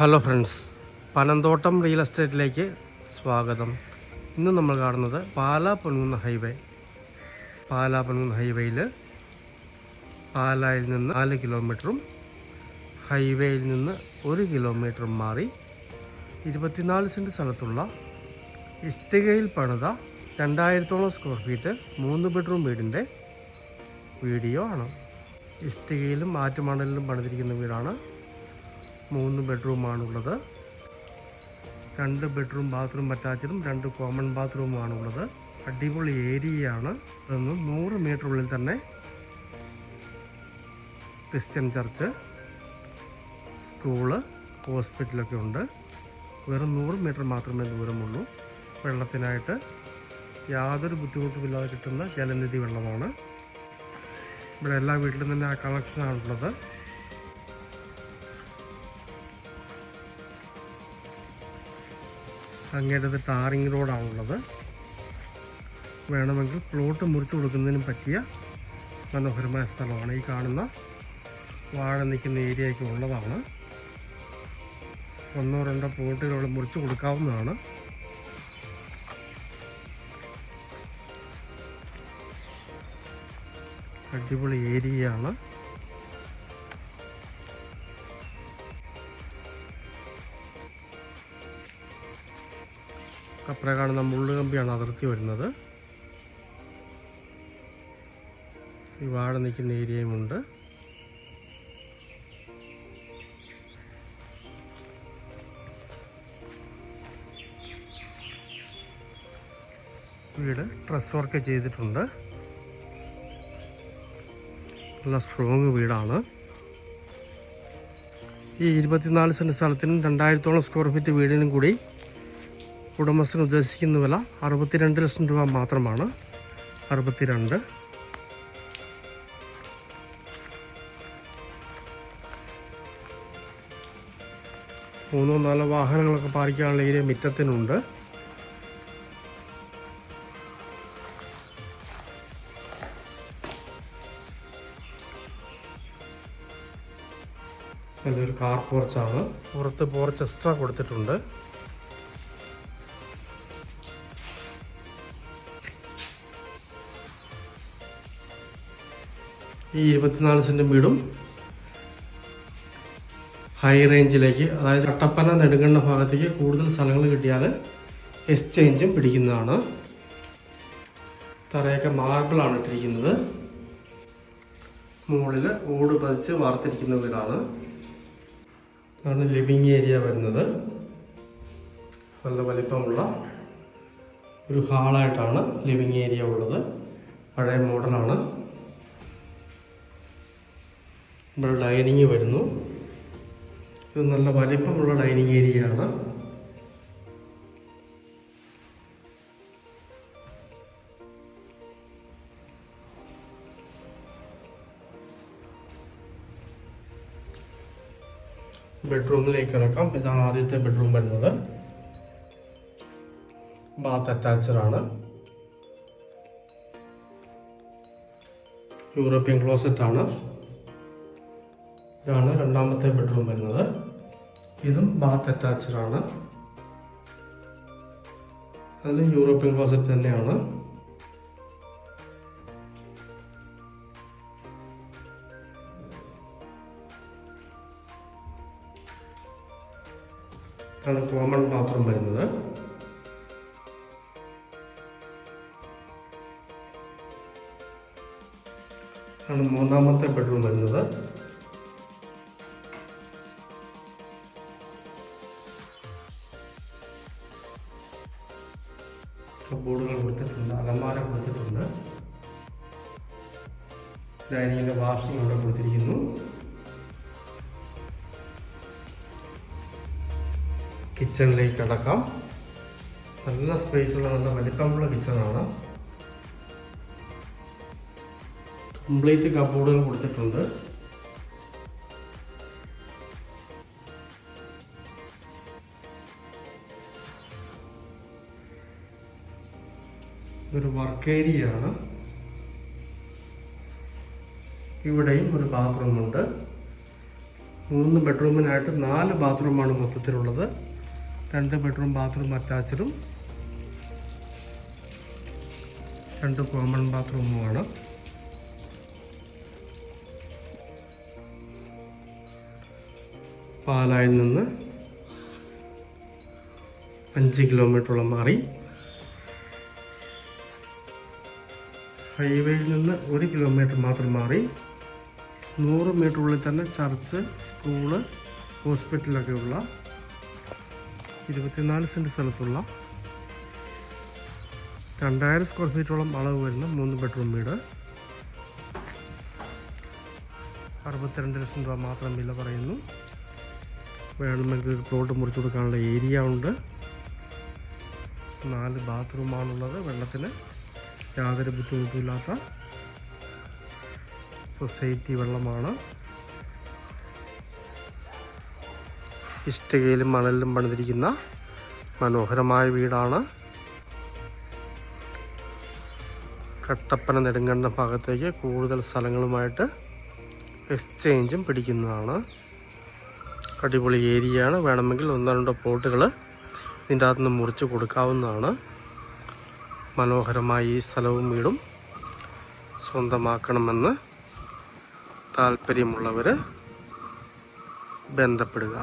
Hello friends Panamthottam real എസ്റ്റേറ്റിലേക്ക് സ്വാഗതം. ഇന്ന് നമ്മൾ കാണുന്നത് പാലാ പൊൻകുന്ന് ഹൈവേ. പാലാ പൊൻകുന്ന് ഹൈവേയിൽ പാലായിൽ നിന്ന് നാല് കിലോമീറ്ററും ഹൈവേയിൽ നിന്ന് ഒരു കിലോമീറ്ററും മാറി ഇരുപത്തിനാല് സെന്റ് സ്ഥലത്തുള്ള ഇഷ്ടികയിൽ പണിത രണ്ടായിരത്തോളം സ്ക്വയർ ഫീറ്റ് മൂന്ന് ബെഡ്റൂം വീടിന്റെ വീഡിയോ ആണ്. ഇഷ്ടികയിലും ആറ്റുമണലിലും പണിതിരിക്കുന്ന വീടാണ് മൂന്ന് ബെഡ്റൂമാണുള്ളത്. രണ്ട് ബെഡ്റൂം ബാത്റൂം അറ്റാച്ചഡും രണ്ട് കോമൺ ബാത്റൂമുമാണുള്ളത് അടിപൊളി ഏരിയയാണ് അതൊന്ന് നൂറ് മീറ്റർ ഉള്ളിൽ തന്നെ ക്രിസ്ത്യൻ ചർച്ച് സ്കൂൾ ഹോസ്പിറ്റലൊക്കെ ഉണ്ട്. വെറും നൂറ് മീറ്റർ മാത്രമേ ദൂരമുള്ളൂ. വെള്ളത്തിനായിട്ട് യാതൊരു ബുദ്ധിമുട്ടുമില്ലാതെ കിട്ടുന്ന ജലനിധി വെള്ളമാണ്. ഇവിടെ എല്ലാ വീട്ടിലും തന്നെ ആ കണക്ഷനാണുള്ളത് അങ്ങേറ്റത് ടാറിങ് റോഡാണുള്ളത്. വേണമെങ്കിൽ പ്ലോട്ട് മുറിച്ചു കൊടുക്കുന്നതിനും പറ്റിയ മനോഹരമായ സ്ഥലമാണ്. ഈ കാണുന്ന വാഴ നിൽക്കുന്ന ഏരിയയ്ക്ക് ഉള്ളതാണ്. ഒന്നോ രണ്ടോ പ്ലോട്ടുകൾ മുറിച്ചു കൊടുക്കാവുന്നതാണ്. അടിപൊളി ഏരിയയാണ് അപ്പുറം കാണുന്ന മുള്ളു കമ്പിയാണ് അതിർത്തി വരുന്നത്. ഈ വാഴ നിൽക്കുന്ന ഏരിയയുമുണ്ട് വീട് ഡ്രസ് വർക്ക് ചെയ്തിട്ടുണ്ട്. നല്ല സ്ട്രോങ് വീടാണ്. ഈ ഇരുപത്തിനാല് സെന്റ് സ്ഥലത്തിനും രണ്ടായിരത്തോളം സ്ക്വയർ ഫീറ്റ് വീടിനും കൂടി ഉടമസ്ഥൻ ഉദ്ദേശിക്കുന്ന വില അറുപത്തിരണ്ട് ലക്ഷം രൂപ മാത്രമാണ്. അറുപത്തിരണ്ട്. മൂന്നോ നാലോ വാഹനങ്ങളൊക്കെ പാർക്കാനുള്ള ഏരിയ മുറ്റത്തിനുണ്ട്. നല്ലൊരു കാർ പോർച്ചാണ് പുറത്ത് പോർച്ച് എക്സ്ട്രാ കൊടുത്തിട്ടുണ്ട്. ഈ ഇരുപത്തിനാല് സെന്റും വീടും ഹൈ റേഞ്ചിലേക്ക് അതായത് കട്ടപ്പന നെടുങ്കണ്ണ ഭാഗത്തേക്ക് കൂടുതൽ സ്ഥലങ്ങൾ കിട്ടിയാൽ എക്സ്ചേഞ്ചും പിടിക്കുന്നതാണ്. തറയൊക്കെ മാർബിളാണ് ഇട്ടിരിക്കുന്നത്. മുകളിൽ ഓട് പതിച്ച് വാർത്തിരിക്കുന്ന വീടാണ്. ആണ് ലിവിങ് ഏരിയ വരുന്നത്. നല്ല വലിപ്പമുള്ള ഒരു ഹാളായിട്ടാണ് ലിവിങ് ഏരിയ ഉള്ളത്. പഴയ മോഡലാണ് ഇവിടെ ലൈനിങ് വരുന്നു. ഇത് നല്ല വലിപ്പമുള്ള ലൈനിങ് ഏരിയ ആണ് ബെഡ്റൂമിലേക്ക് ഇറക്കാം ഇതാണ് ആദ്യത്തെ ബെഡ്റൂം വരുന്നത്. ബാത്ത് അറ്റാച്ചഡ് ആണ്. യൂറോപ്യൻ ക്ലോസറ്റ് ആണ്. ഇതാണ് രണ്ടാമത്തെ ബെഡ്റൂം വരുന്നത്. ഇതും ബാത്ത് അറ്റാച്ച്ഡ് ആണ്. അതിൽ യൂറോപ്യൻ ക്ലോസറ്റ് തന്നെയാണ്. ഇതാണ് കോമൺ ബാത്റൂം വരുന്നത്. ആണ് മൂന്നാമത്തെ ബെഡ്റൂം വരുന്നത്. ബോർഡുകൾ കൊടുത്തിട്ടുണ്ട് അലമാര കൊടുത്തിട്ടുണ്ട്. ഡൈനിങ്ങിന്റെ വാഷിംഗ് ഇവിടെ കൊടുത്തിരിക്കുന്നു. കിച്ചണിലേക്ക് കടക്കാം. നല്ല സ്പേസ് ഉള്ള നല്ല വലിപ്പമുള്ള കിച്ചണാണ് കംപ്ലീറ്റ് കബോർഡുകൾ കൊടുത്തിട്ടുണ്ട്. ഇതൊരു വർക്ക് ഏരിയ ആണ്. ഇവിടെയും ഒരു ബാത്റൂം ഉണ്ട്. മൂന്ന് ബെഡ്റൂമിനായിട്ട് നാല് ബാത്റൂമാണ് മൊത്തത്തിലുള്ളത്. രണ്ട് ബെഡ്റൂം ബാത്റൂം അറ്റാച്ചഡും രണ്ട് കോമൺ ബാത്റൂമുമാണ് പാലായിൽ നിന്ന് അഞ്ച് കിലോമീറ്ററോളം മാറി ഹൈവേയിൽ നിന്ന് ഒരു കിലോമീറ്റർ മാത്രം മാറി നൂറ് മീറ്റർ ഉള്ളിൽ തന്നെ ചർച്ച് സ്കൂൾ ഹോസ്പിറ്റലൊക്കെ ഉള്ള ഇരുപത്തിനാല് സെന്റ് സ്ഥലത്തുള്ള രണ്ടായിരം സ്ക്വയർ ഫീറ്റോളം അളവ് വരുന്ന മൂന്ന് ബെഡ്റൂം വീട്. അറുപത്തിരണ്ട് ലക്ഷം രൂപ മാത്രം വില പറയുന്നു. വേണമെങ്കിൽ ഒരു പ്ലോട്ട് മുറിച്ചു കൊടുക്കാനുള്ള ഏരിയ ഉണ്ട്. നാല് ബാത്റൂമാണുള്ളത് വെള്ളത്തിന്. യാതൊരു ബുദ്ധിമുട്ടുമില്ലാത്ത സൊസൈറ്റി വെള്ളമാണ്. ഇഷ്ടികയിലും മണലിലും പണിതിരിക്കുന്ന മനോഹരമായ വീടാണ്. കട്ടപ്പന നെടുങ്കണ്ട ഭാഗത്തേക്ക് കൂടുതൽ സ്ഥലങ്ങളുമായിട്ട് എക്സ്ചേഞ്ചും പിടിക്കുന്നതാണ്. അടിപൊളി ഏരിയയാണ്. വേണമെങ്കിൽ ഒന്നോ രണ്ടോ പ്ലോട്ടുകൾ ഇതിന്റെ അകത്തുനിന്ന് മുറിച്ച് കൊടുക്കാവുന്നതാണ്. മനോഹരമായ ഈ സ്ഥലവും വീടും സ്വന്തമാക്കണമെന്ന് താല്പര്യമുള്ളവർ ബന്ധപ്പെടുക.